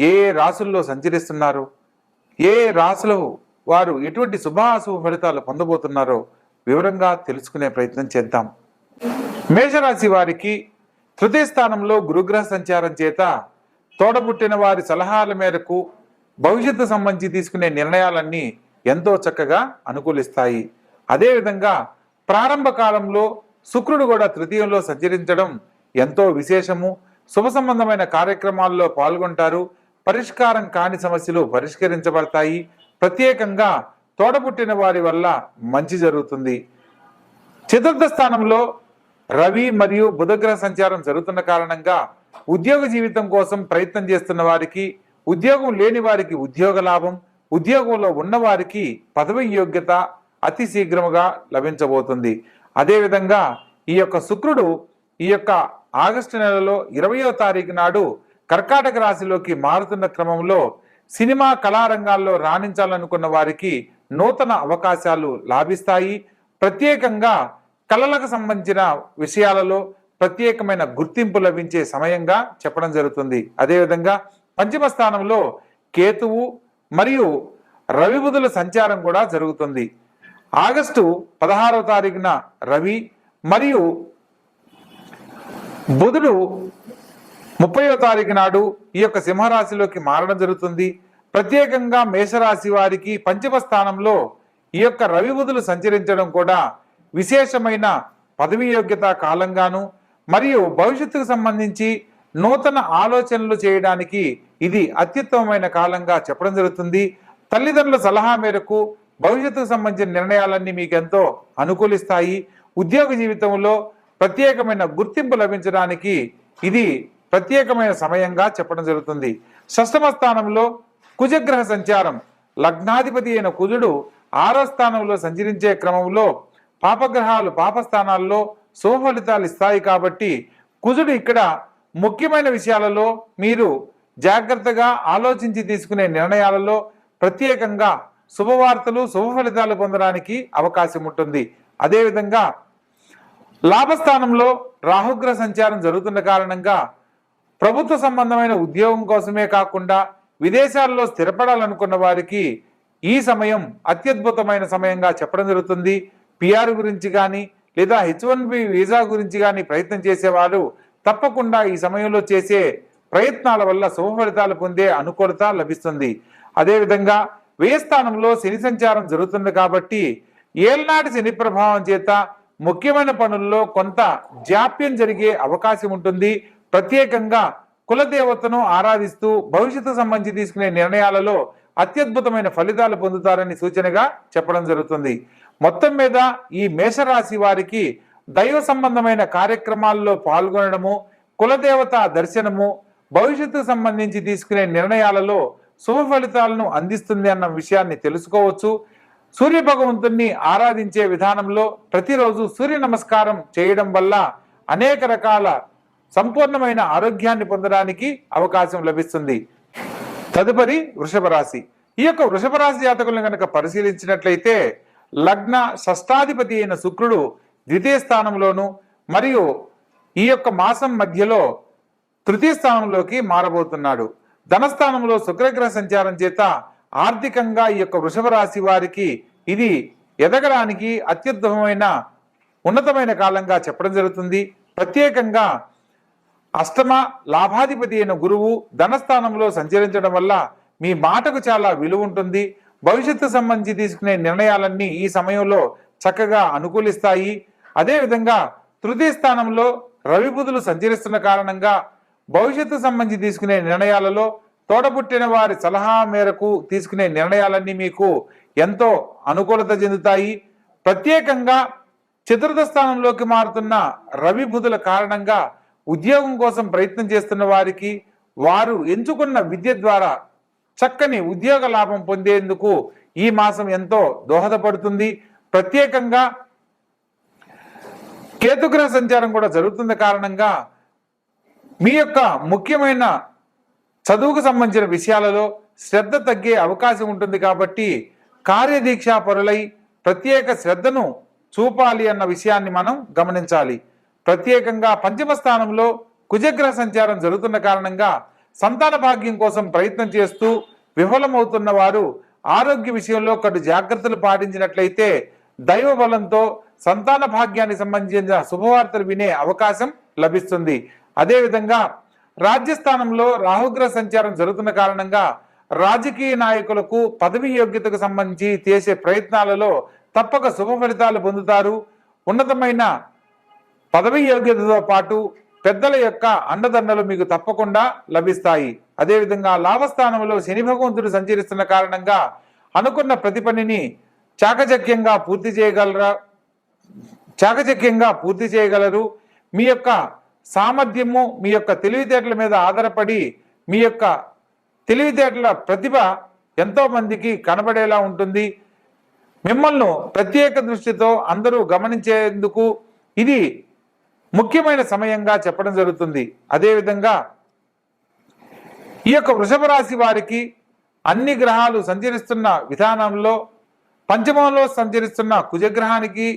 ఏ రాసుల్లో రాశుల్లో సంచరిస్తున్నారు? ఏ ఏ వారు ఎటువంటి శుభాశుభ ఫలితాలు పొందబోతున్నారో వివరంగా తెలుసుకునే ప్రయత్నం చేద్దాం. మేషరాశి వారికి తృతీయ స్థానంలో గురుగ్రహ సంచారం చేత తోడబుట్టిన వారి సలహాల మేరకు భవిష్యత్తు సంబంధించి తీసుకునే నిర్ణయాలన్నీ ఎంతో చక్కగా అనుకూలిస్తాయి. అదేవిధంగా ప్రారంభ కాలంలో శుక్రుడు కూడా తృతీయంలో సంచరించడం ఎంతో విశేషము. శుభ సంబంధమైన కార్యక్రమాల్లో పాల్గొంటారు. పరిష్కారం కాని సమస్యలు పరిష్కరించబడతాయి. ప్రత్యేకంగా తోడబుట్టిన వారి వల్ల మంచి జరుగుతుంది. చతుర్థ స్థానంలో రవి మరియు బుధగ్రహ సంచారం జరుగుతున్న కారణంగా ఉద్యోగ జీవితం కోసం ప్రయత్నం చేస్తున్న వారికి ఉద్యోగం లేని వారికి ఉద్యోగ లాభం ఉద్యోగంలో ఉన్నవారికి పదవి యోగ్యత అతి శీఘ్రముగా లభించబోతుంది. అదేవిధంగా ఈ యొక్క శుక్రుడు ఈ యొక్క ఆగస్టు నెలలో ఇరవయో తారీఖు నాడు కర్కాటక రాశిలోకి మారుతున్న క్రమంలో సినిమా కళారంగాల్లో రాణించాలనుకున్న వారికి నూతన అవకాశాలు లాభిస్తాయి. ప్రత్యేకంగా కళలకు సంబంధించిన విషయాలలో ప్రత్యేకమైన గుర్తింపు లభించే సమయంగా చెప్పడం జరుగుతుంది. అదేవిధంగా పంచమ స్థానంలో కేతువు మరియు రవి బుధుల సంచారం కూడా జరుగుతుంది. ఆగస్టు పదహారవ తారీఖున రవి మరియు బుధుడు ముప్పైవ తారీఖు నాడు ఈ యొక్క సింహరాశిలోకి మారడం జరుగుతుంది. ప్రత్యేకంగా మేషరాశి వారికి పంచమ స్థానంలో ఈ యొక్క రవి బుధులు సంచరించడం కూడా విశేషమైన పదవి యోగ్యత కాలంగాను మరియు భవిష్యత్తుకు సంబంధించి నూతన ఆలోచనలు చేయడానికి ఇది అత్యుత్తమమైన కాలంగా చెప్పడం జరుగుతుంది. తల్లిదండ్రుల సలహా మేరకు భవిష్యత్తుకు సంబంధించిన నిర్ణయాలన్నీ మీకు ఎంతో అనుకూలిస్తాయి. ఉద్యోగ జీవితంలో ప్రత్యేకమైన గుర్తింపు లభించడానికి ఇది ప్రత్యేకమైన సమయంగా చెప్పడం జరుగుతుంది. షష్టమ స్థానంలో కుజగ్రహ సంచారం. లగ్నాధిపతి అయిన కుజుడు ఆరో స్థానంలో సంచరించే క్రమంలో పాపగ్రహాలు పాపస్థానాల్లో శుభఫలితాలు ఇస్తాయి కాబట్టి కుజుడు ఇక్కడ ముఖ్యమైన విషయాలలో మీరు జాగ్రత్తగా ఆలోచించి తీసుకునే నిర్ణయాలలో ప్రత్యేకంగా శుభవార్తలు శుభ ఫలితాలు పొందడానికి అవకాశం ఉంటుంది. అదేవిధంగా లాభస్థానంలో రాహుగ్రహ సంచారం జరుగుతున్న కారణంగా ప్రభుత్వ సంబంధమైన ఉద్యోగం కోసమే కాకుండా విదేశాల్లో స్థిరపడాలనుకున్న వారికి ఈ సమయం అత్యద్భుతమైన సమయంగా చెప్పడం జరుగుతుంది. పిఆర్ గురించి కానీ లేదా హెచ్ వన్ బి వీసా గురించి కానీ ప్రయత్నం చేసేవారు తప్పకుండా ఈ సమయంలో చేసే ప్రయత్నాల వల్ల శుభ ఫలితాలు పొందే అనుకూలత లభిస్తుంది. అదేవిధంగా వ్యయస్థానంలో శని సంచారం జరుగుతుంది కాబట్టి ఏల్నాటి శని ప్రభావం చేత ముఖ్యమైన పనుల్లో కొంత జాప్యం జరిగే అవకాశం ఉంటుంది. ప్రత్యేకంగా కులదేవతను ఆరాధిస్తూ భవిష్యత్తు సంబంధించి తీసుకునే నిర్ణయాలలో అత్యద్భుతమైన ఫలితాలు పొందుతారని సూచనగా చెప్పడం జరుగుతుంది. మొత్తం మీద ఈ మేషరాశి వారికి దైవ సంబంధమైన కార్యక్రమాల్లో పాల్గొనడము కులదేవత దర్శనము భవిష్యత్తు సంబంధించి తీసుకునే నిర్ణయాలలో శుభ ఫలితాలను అందిస్తుంది అన్న విషయాన్ని తెలుసుకోవచ్చు. సూర్య భగవంతుణ్ణి ఆరాధించే విధానంలో ప్రతిరోజు సూర్య నమస్కారం చేయడం వల్ల అనేక రకాల సంపూర్ణమైన ఆరోగ్యాన్ని పొందడానికి అవకాశం లభిస్తుంది. తదుపరి వృషభ రాశి. ఈ యొక్క వృషభ రాశి జాతకులను కనుక పరిశీలించినట్లయితే లగ్న షష్టాధిపతి అయిన శుక్రుడు ద్వితీయ స్థానంలోను మరియు ఈ యొక్క మాసం మధ్యలో తృతీయ స్థానంలోకి మారబోతున్నాడు. ధనస్థానంలో శుక్రగ్రహ సంచారం చేత ఆర్థికంగా ఈ యొక్క వృషభ రాశి వారికి ఇది ఎదగడానికి అత్యుత్తమమైన ఉన్నతమైన కాలంగా చెప్పడం జరుగుతుంది. ప్రత్యేకంగా అష్టమ లాభాధిపతి అయిన గురువు ధనస్థానంలో సంచరించడం వల్ల మీ మాటకు చాలా విలువ ఉంటుంది. భవిష్యత్తు సంబంధించి తీసుకునే నిర్ణయాలన్నీ ఈ సమయంలో చక్కగా అనుకూలిస్తాయి. అదేవిధంగా తృతీయ స్థానంలో రవి బుధులు సంచరిస్తున్న కారణంగా భవిష్యత్తు సంబంధించి తీసుకునే నిర్ణయాలలో తోడబుట్టిన వారి సలహా మేరకు తీసుకునే నిర్ణయాలన్నీ మీకు ఎంతో అనుకూలత చెందుతాయి. ప్రత్యేకంగా చతుర్థ స్థానంలోకి మారుతున్న రవి బుధుల కారణంగా ఉద్యోగం కోసం ప్రయత్నం చేస్తున్న వారికి వారు ఎంచుకున్న విద్య ద్వారా చక్కని ఉద్యోగ లాభం పొందేందుకు ఈ మాసం ఎంతో దోహదపడుతుంది. ప్రత్యేకంగా కేతుగ్రహ సంచారం కూడా జరుగుతున్న కారణంగా మీ యొక్క ముఖ్యమైన చదువుకు సంబంధించిన విషయాలలో శ్రద్ధ తగ్గే అవకాశం ఉంటుంది కాబట్టి కార్యదీక్షా పరులై ప్రత్యేక శ్రద్ధను చూపాలి అన్న విషయాన్ని మనం గమనించాలి. ప్రత్యేకంగా పంచమ స్థానంలో కుజగ్రహ సంచారం జరుగుతున్న కారణంగా సంతాన భాగ్యం కోసం ప్రయత్నం చేస్తూ విఫలమవుతున్న వారు ఆరోగ్య విషయంలో కటు జాగ్రత్తలు పాటించినట్లయితే దైవ బలంతో సంతాన భాగ్యానికి సంబంధించిన శుభవార్తలు వినే అవకాశం లభిస్తుంది. అదేవిధంగా రాజ్యస్థానంలో రాహుగ్రహ సంచారం జరుగుతున్న కారణంగా రాజకీయ నాయకులకు పదవి యోగ్యతకు సంబంధించి చేసే ప్రయత్నాలలో తప్పక శుభ ఫలితాలు పొందుతారు. ఉన్నతమైన పదవి యోగ్యతతో పాటు పెద్దల యొక్క అండదండలు మీకు తప్పకుండా లభిస్తాయి. అదేవిధంగా లాభస్థానంలో శని భగవంతుడు సంచరిస్తున్న కారణంగా అనుకున్న ప్రతి పనిని చాకచక్యంగా పూర్తి చేయగలరా? చాకచక్యంగా పూర్తి చేయగలరు? మీ యొక్క సామర్థ్యము మీ యొక్క తెలివితేటల మీద ఆధారపడి మీ యొక్క తెలివితేటల ప్రతిభ ఎంతో మందికి కనబడేలా ఉంటుంది. మిమ్మల్ని ప్రత్యేక దృష్టితో అందరూ గమనించేందుకు ఇది ముఖ్యమైన సమయంగా చెప్పడం జరుగుతుంది. అదేవిధంగా ఈ యొక్క వృషభ రాశి వారికి అన్ని గ్రహాలు సంచరిస్తున్న విధానంలో పంచమంలో సంచరిస్తున్న కుజగ్రహానికి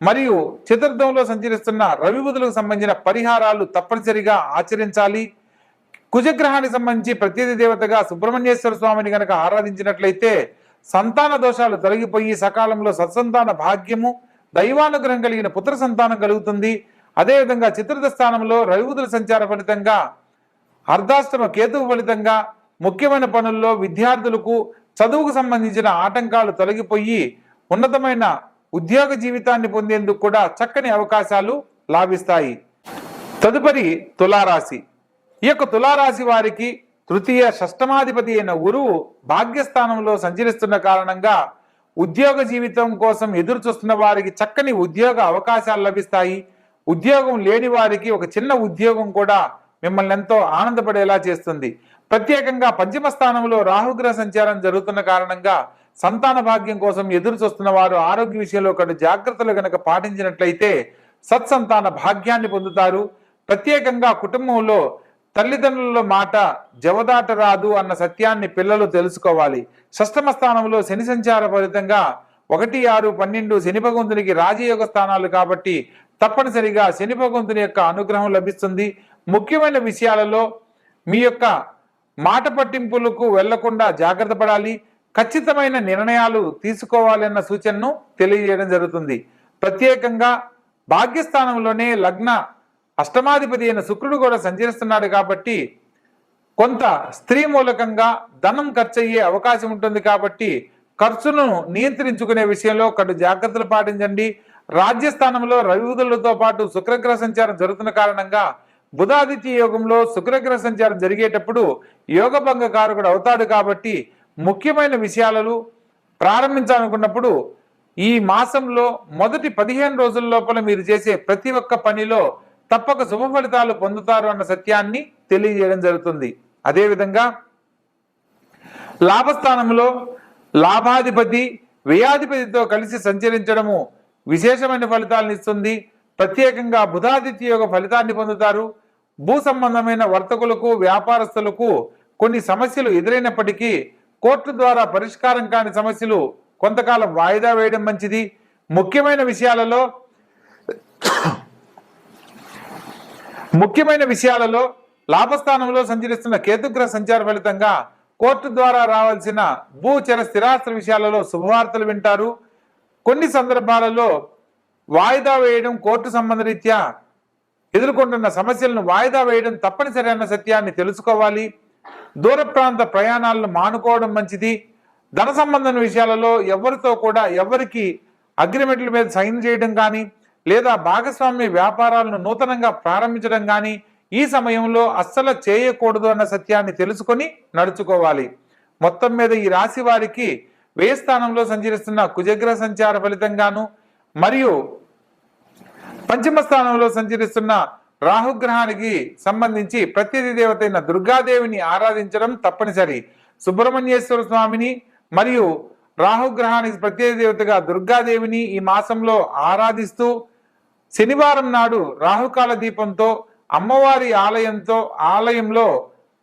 మరియు చతుర్థంలో సంచరిస్తున్న రవిబుధులకు సంబంధించిన పరిహారాలు తప్పనిసరిగా ఆచరించాలి. కుజగ్రహానికి సంబంధించి ప్రత్యేక దేవతగా సుబ్రహ్మణ్యేశ్వర స్వామిని గనక ఆరాధించినట్లయితే సంతాన దోషాలు తొలగిపోయి సకాలంలో సత్సంతాన భాగ్యము దైవానుగ్రహం కలిగిన పుత్ర సంతానం కలుగుతుంది. అదేవిధంగా చతుర్థ స్థానంలో రవిబుధుల సంచార ఫలితంగా అర్ధాష్టమ కేతువు ఫలితంగా ముఖ్యమైన పనుల్లో విద్యార్థులకు చదువుకు సంబంధించిన ఆటంకాలు తొలగిపోయి ఉన్నతమైన ఉద్యోగ జీవితాన్ని పొందేందుకు కూడా చక్కని అవకాశాలు లాభిస్తాయి. తదుపరి తులారాశి. ఈ యొక్క తులారాశి వారికి తృతీయ షష్టమాధిపతి అయిన గురువు భాగ్యస్థానంలో సంచరిస్తున్న కారణంగా ఉద్యోగ జీవితం కోసం ఎదురు చూస్తున్న వారికి చక్కని ఉద్యోగ అవకాశాలు లభిస్తాయి. ఉద్యోగం లేని వారికి ఒక చిన్న ఉద్యోగం కూడా మిమ్మల్ని ఎంతో ఆనందపడేలా చేస్తుంది. ప్రత్యేకంగా పంచమ స్థానంలో రాహుగ్రహ సంచారం జరుగుతున్న కారణంగా సంతాన భాగ్యం కోసం ఎదురు చూస్తున్న వారు ఆరోగ్య విషయంలో కొన్ని జాగ్రత్తలు కనుక పాటించినట్లయితే సత్సంతాన భాగ్యాన్ని పొందుతారు. ప్రత్యేకంగా కుటుంబంలో తల్లిదండ్రుల మాట జవదాట రాదు అన్న సత్యాన్ని పిల్లలు తెలుసుకోవాలి. షష్టమ స్థానంలో శని సంచార ఫలితంగా ఒకటి ఆరు పన్నెండు శని భగవంతునికి రాజయోగ స్థానాలు కాబట్టి తప్పనిసరిగా శని భగవంతుని యొక్క అనుగ్రహం లభిస్తుంది. ముఖ్యమైన విషయాలలో మీ యొక్క మాట పట్టింపులకు వెళ్ళకుండా జాగ్రత్త పడాలి. ఖచ్చితమైన నిర్ణయాలు తీసుకోవాలన్న సూచనను తెలియజేయడం జరుగుతుంది. ప్రత్యేకంగా భాగ్యస్థానంలోనే లగ్న అష్టమాధిపతి అయిన శుక్రుడు కూడా సంచరిస్తున్నాడు కాబట్టి కొంత స్త్రీ మూలకంగా ధనం ఖర్చు అయ్యే అవకాశం ఉంటుంది కాబట్టి ఖర్చును నియంత్రించుకునే విషయంలో కడు జాగ్రత్తలు పాటించండి. రాజ్యస్థానంలో రవిబుధులతో పాటు శుక్రగ్రహ సంచారం జరుగుతున్న కారణంగా బుధాదిత్య యోగంలో శుక్రగ్రహ సంచారం జరిగేటప్పుడు యోగభంగ కారకుడు అవుతాడు కాబట్టి ముఖ్యమైన విషయాలను ప్రారంభించాలనుకున్నప్పుడు ఈ మాసంలో మొదటి పదిహేను రోజుల లోపల మీరు చేసే ప్రతి ఒక్క పనిలో తప్పక శుభ ఫలితాలు పొందుతారు అన్న సత్యాన్ని తెలియజేయడం జరుగుతుంది. అదేవిధంగా లాభస్థానంలో లాభాధిపతి వ్యయాధిపతితో కలిసి సంచరించడము విశేషమైన ఫలితాలను ఇస్తుంది. ప్రత్యేకంగా బుధాదిత్య యోగ ఫలితాన్ని పొందుతారు. భూ సంబంధమైన వర్తకులకు వ్యాపారస్తులకు కొన్ని సమస్యలు ఎదురైనప్పటికీ కోర్టు ద్వారా పరిష్కారం కాని సమస్యలు కొంతకాలం వాయిదా వేయడం మంచిది. ముఖ్యమైన విషయాలలో ముఖ్యమైన విషయాలలో లాభస్థానంలో సంచరిస్తున్న కేతుగ్రహ సంచార ఫలితంగా కోర్టు ద్వారా రావాల్సిన భూచర స్థిరాస్త్ర విషయాలలో శుభవార్తలు వింటారు. కొన్ని సందర్భాలలో వాయిదా వేయడం కోర్టు సంబంధ రీత్యా ఎదుర్కొంటున్న సమస్యలను వాయిదా వేయడం తప్పనిసరి అన్న సత్యాన్ని తెలుసుకోవాలి. దూర ప్రాంత ప్రయాణాలను మానుకోవడం మంచిది. ధన సంబంధం విషయాలలో ఎవరితో కూడా ఎవరికి అగ్రిమెంట్ల మీద సైన్ చేయడం కానీ లేదా భాగస్వామ్య వ్యాపారాలను నూతనంగా ప్రారంభించడం కానీ ఈ సమయంలో అస్సలు చేయకూడదు అన్న సత్యాన్ని తెలుసుకొని నడుచుకోవాలి. మొత్తం మీద ఈ రాశి వారికి వ్యయ స్థానంలో సంచరిస్తున్న కుజగ్రహ సంచార ఫలితంగాను మరియు పంచమ స్థానంలో సంచరిస్తున్న రాహుగ్రహానికి సంబంధించి ప్రత్యధి దేవత అయిన దుర్గాదేవిని ఆరాధించడం తప్పనిసరి. సుబ్రహ్మణ్యేశ్వర స్వామిని మరియు రాహుగ్రహానికి ప్రత్యేక దేవతగా దుర్గాదేవిని ఈ మాసంలో ఆరాధిస్తూ శనివారం నాడు రాహుకాల దీపంతో అమ్మవారి ఆలయంతో ఆలయంలో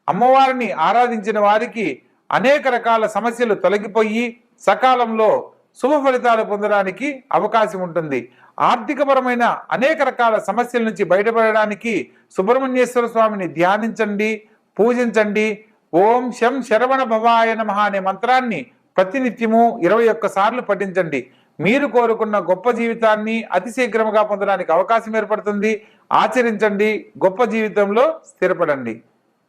అమ్మవారిని ఆరాధించిన వారికి అనేక రకాల సమస్యలు తొలగిపోయి సకాలంలో శుభ ఫలితాలు పొందడానికి అవకాశం ఉంటుంది. ఆర్థికపరమైన అనేక రకాల సమస్యల నుంచి బయటపడడానికి సుబ్రహ్మణ్యేశ్వర స్వామిని ధ్యానించండి పూజించండి. ఓం శం శరవణ భవాయ నమ అనే మంత్రాన్ని ప్రతినిత్యము ఇరవై ఒక్క సార్లు పఠించండి. మీరు కోరుకున్న గొప్ప జీవితాన్ని అతి శీఘ్రముగా పొందడానికి అవకాశం ఏర్పడుతుంది. ఆచరించండి గొప్ప జీవితంలో స్థిరపడండి.